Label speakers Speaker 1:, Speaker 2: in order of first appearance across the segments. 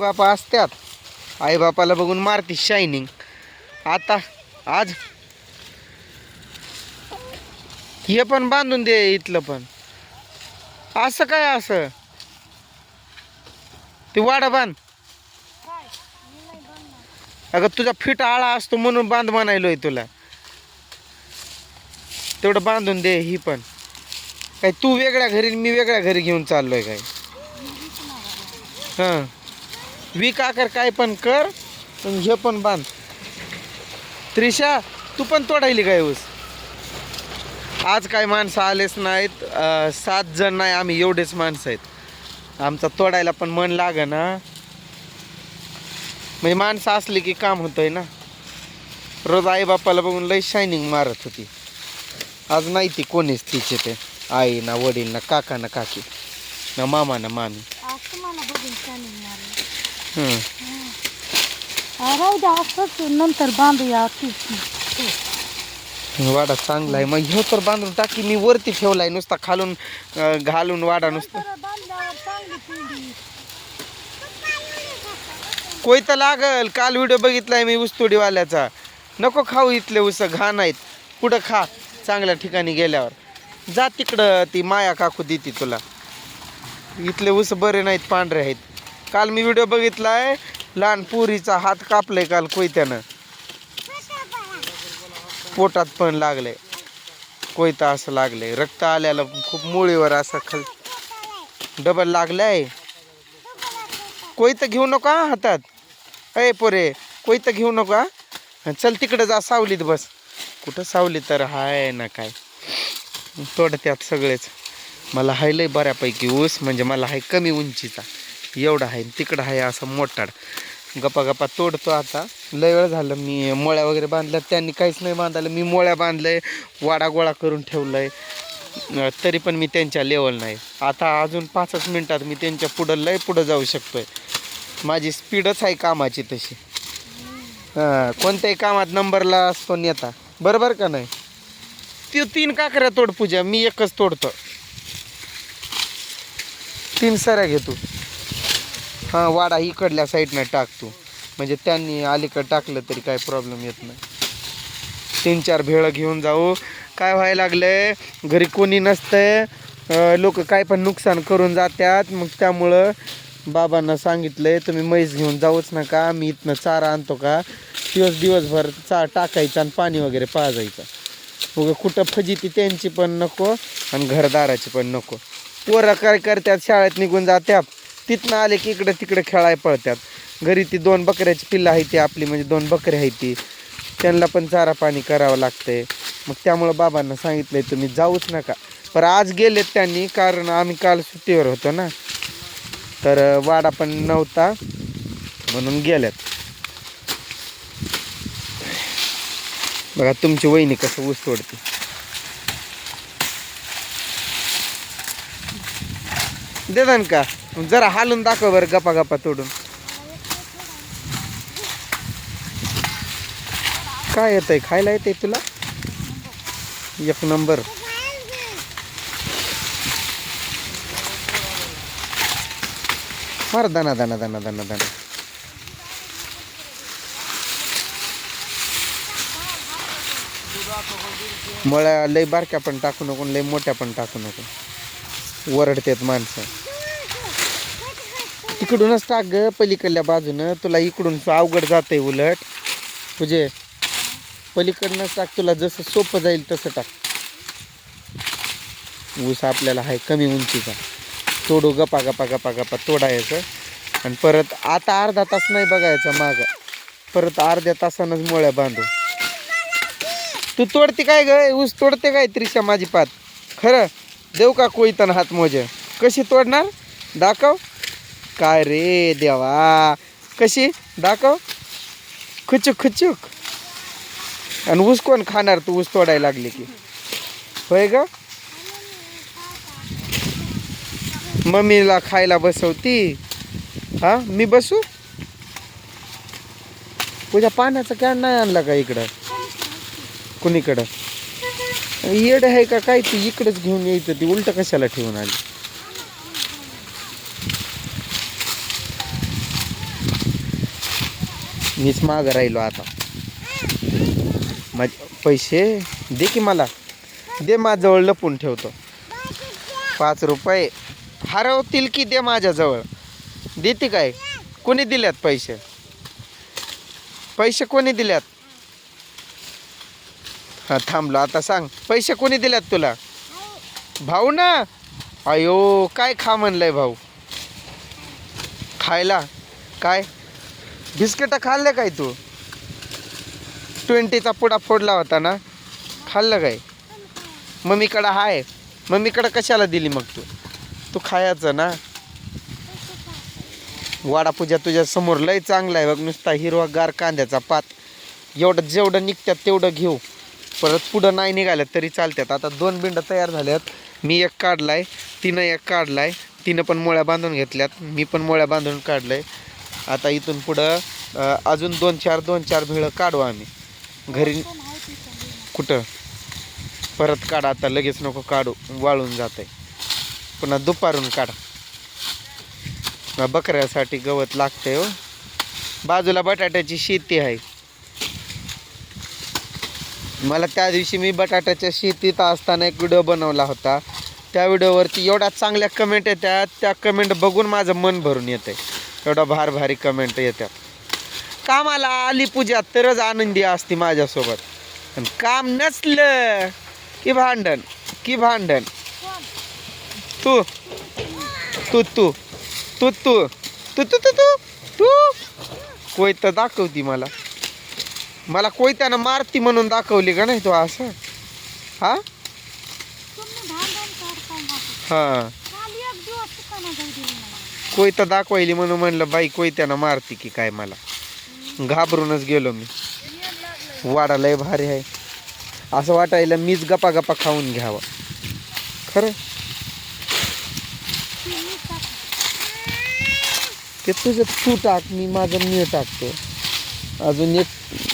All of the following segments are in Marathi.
Speaker 1: बापा असत्यात. आई बापाला बघून मारते शायनिंग आता आज. हे पण बांधून दे इथलं पण. असं काय असं? ते वाडा बांध. अगं तुझा फिट आळा असतो म्हणून बांध म्हणायलोय तुला. तेवढं बांधून दे ही पण. काय तू वेगळ्या घरी मी वेगळ्या घरी घेऊन चाललोय काय? हां. विका कर काय पण कर पण हे पण बांध. त्रिशा तू पण तोडायली काय ऊस आज काय माणसं आलेच नाहीत सात जण नाही आम्ही एवढेच माणसं आहेत. आमचा तोडायला पण मन लाग ना म्हणजे माणसं असली की काम होतंय ना. रोज आई बापाला बघून लई शायनिंग मारत होती. आज नाही ती कोणीच तिचे ते. आई ना वडील ना काका. ना काकी ना मामा ना मामी
Speaker 2: आज तुम्हाला बघून चालेल मारलं.
Speaker 1: हं.
Speaker 2: हा, राहू द्या असंच नंतर बांधूया
Speaker 1: वाडा चांगला आहे. मग ह्यो तर बांधून टाकी मी वरती ठेवलाय नुसता खालून अं, घालून वाडा नुसता.
Speaker 2: बांधल्यावर चांगली पिंडी
Speaker 1: कोय तर लागल काल व्हिडिओ बघितलाय मी ऊसतोडीवाल्याचा. नको खाऊ इथले ऊस घाण आहेत कुठं खा? चांगल्या ठिकाणी गेल्यावर. जा तिकडं ती माया काकू देते तुला. इथले ऊस बरे नाहीत पांढरे आहेत. काल मी व्हिडिओ बघितलाय लहान पुरीचा हात कापलाय काल कोयत्यानं. पोटात पण लागले कोयता असं लागले रक्त आल्याला खूप मुळीवर असं खल डबल लागलाय. कोयतं घेऊ नका हातात. अय पोरे कोयतं घेऊ नका चल तिकडे जा सावलीत बस. कुठं सावली तर हाय ना काय? तोडत्यात सगळेच. मला हाय लय बऱ्यापैकी ऊस म्हणजे मला हाय कमी उंचीचा. एवढा आहे तिकडं आहे असं मोठाड. गप्पा गप्पा तोडतो आता. लय वेळ झालं मी मोळ्या वगैरे बांधल्या त्यांनी काहीच नाही बांधायला. मी मोळ्या बांधलंय वाडा गोळा करून ठेवलंय. आहे तरी पण मी त्यांच्या लेवल नाही. आता अजून पाचच मिनिटात मी त्यांच्या पुढं लय पुढं जाऊ शकतोय. माझी स्पीडच आहे कामाची तशी. हां कोणत्याही कामात नंबरला असतो नेता. बरोबर का नाही? ती तीन काकऱ्या तोड पूजा. मी एकच तोडतो. तीन सऱ्या घेतो हां वाडा इकडल्या साईडनं टाक तू म्हणजे त्यांनी अलीकडं टाकलं तरी काय प्रॉब्लेम येत नाही. तीन चार भेळं घेऊन जाऊ. काय व्हायला लागलंय? घरी कोणी नसतंय. लोक काय पण नुकसान करून जातात मग त्यामुळं बाबांना सांगितलंय तुम्ही म्हैस घेऊन जाऊच नका. मी इथनं चारा आणतो का? दिवस दिवसभर चा टाकायचा आणि पाणी वगैरे पाजायचं. उगं कुठं फजिती त्यांची पण नको आणि घरदाराची पण नको. पोरं काय करतात? शाळेत निघून जात्यात. तिथनं आले की इकडं तिकडं खेळाय पळतात. घरी ती दोन बकऱ्याची पिल्लं आहे ती आपली म्हणजे दोन बकऱ्या आहे ती. त्यांना पण चारा पाणी करावं लागतंय. मग त्यामुळं बाबांना सांगितलंय तुम्ही जाऊच नका. पर आज गेलेत त्यांनी कारण आम्ही काल सुट्टीवर होतो ना. तर वाडा पण नव्हता म्हणून गेल्यात बघा तुमची वहिनी कसं ऊस तोडते. देतान का? जरा हालून दाखव बरं गपा गपा तोडून. काय येतंय? खायला येतंय तुला? एक नंबर. मार दाना दाना दाना दाना दाना. मळ्या लय बारक्या पण टाकू नको लय मोठ्या पण टाकू नको. वरडतात माणसं. तिकडूनच टाक ग पलीकडल्या बाजूनं. तुला इकडून अवघड जाते उलट. म्हणजे तुझे पलीकडनंच टाक तुला जसं सोपं जाईल तसं टाक. ऊस आपल्याला आहे कमी उंचीचा. तोडू गपा गपा गपा गपा तोडायचं. आणि परत आता अर्धा तास नाही बघायचा माग. परत अर्ध्या तासानंच मोळ्या बांधू. तू तोडते काय ग? ऊस तोडते काय त्रिशा माझी पात? खरं देऊ का कोयतन हात मोजे? कशी तोडणार? दाखव. काय रे देवा? कशी? दाखव. खुचूक खुचूक. आणि ऊस कोण खाणार? तू ऊस तोडायला लागली की. होय ग? मम्मीला खायला बसवती. हा? मी बसू? तुझ्या पाण्याचा कॅन नाही आणला का इकडं? कुणीकडं? येड आहे का काय? ती इकडंच घेऊन यायचं. ती उलट कशाला ठेवून आली? मीच मागं राहिलो आता. माझ पैसे दे की मला. दे माझ्याजवळ लपून ठेवतो. पाच रुपये हरवतील की दे माझ्याजवळ. देते काय? कोणी दिल्यात पैसे? पैसे कोणी दिल्यात? हा थांबलो. आता सांग पैसे कोणी दिल्यात तुला? भाऊ ना? अयो काय खा म्हणलंय भाऊ? खायला? काय? बिस्किट खाल्ले काय तू? ट्वेंटीचा पुडा फोडला होता ना? खाल्लं काय? मम्मीकडं हाय. मम्मीकडं कशाला दिली मग तू? तू खायचं ना? वाडापूजा तुझ्या समोर लय चांगला आहे बघ. नुसता हिरवा गार कांद्याचा पात. एवढं जेवढं निघतात तेवढं घेऊ. परत पुढं नाही निघाल्यात तरी चालतात आता दोन बिंड तयार झाल्यात. मी एक काढलाय तिनं एक काढलाय. तिनं पण मोळ्या बांधून घेतल्यात. मी पण मोळ्या बांधून काढलंय. आता इथून पुढं अजून दोन चार दोन चार भिळं काढू आम्ही. घरी कुठं? परत काढा आता लगेच नको काढू. वाळून जात आहे पुन्हा दुपारून काढा. बकऱ्यासाठी गवत लागतंय हो. बाजूला बटाट्याची शेती आहे. मला त्या दिवशी मी बटाट्याच्या शेतीत असताना एक व्हिडिओ बनवला होता. त्या व्हिडिओवरती एवढ्या चांगल्या कमेंट येतात त्या कमेंट बघून माझं मन भरून येते एवढा भार भारी कमेंट येतात कामाला आली पूजा तरच आनंदी असते माझ्यासोबत. काम नसलं की भांडण की भांडण. तू तू तू तू तू तू तू तू तू तू. कोयत दाखवती मला. मला कोयत्यानं मारती म्हणून दाखवली का नाही तू असं? हा. हा
Speaker 2: काल एक दिवस दुकानात जाऊ दिलं नाही.
Speaker 1: कोयता दाखवायली म्हणून म्हणलं बाई कोयत्यानं मारती की काय मला? घाबरूनच गेलो मी. वाडा लय भारी आहे. असं वाटायला मीच गपा गपा खाऊन घ्यावा. खरं?
Speaker 2: ते
Speaker 1: तुझं तू टाक मी माझं मी टाकतो. अजून एक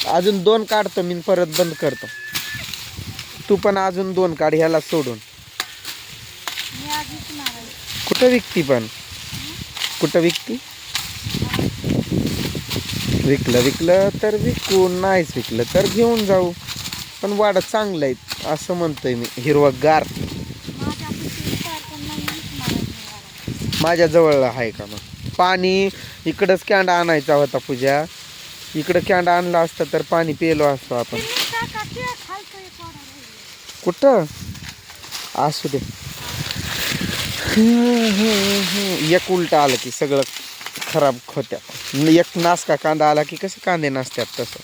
Speaker 1: अजून दोन काढतो मी परत बंद करतो. तू पण अजून दोन काढ ह्याला सोडून. कुठं विकती पण? कुठं विकती? विकलं विकलं तर विकून नाहीच विकलं तर घेऊन जाऊ. पण वाडा चांगलं आहे असं म्हणतोय मी हिरवगार.
Speaker 2: माझ्या जवळला आहे
Speaker 1: माझ्याजवळ आहे का मग? पाणी इकडंच कॅन्ड आणायचा होता पूजा. इकडं कॅन्ड आणला असता तर पाणी पेलो असतो आपण. कुठं? असू दे. एक उलटा आलं की सगळं खराब होत्या. म्हणजे एक नासका कांदा आला की कसे कांदे नासतात तसं?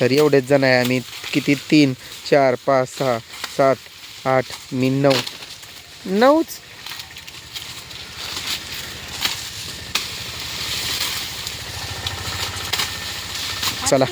Speaker 1: तर एवढेच जण आहे आम्ही किती? तीन चार पाच सहा सात आठ मी नऊ. नऊच? चला.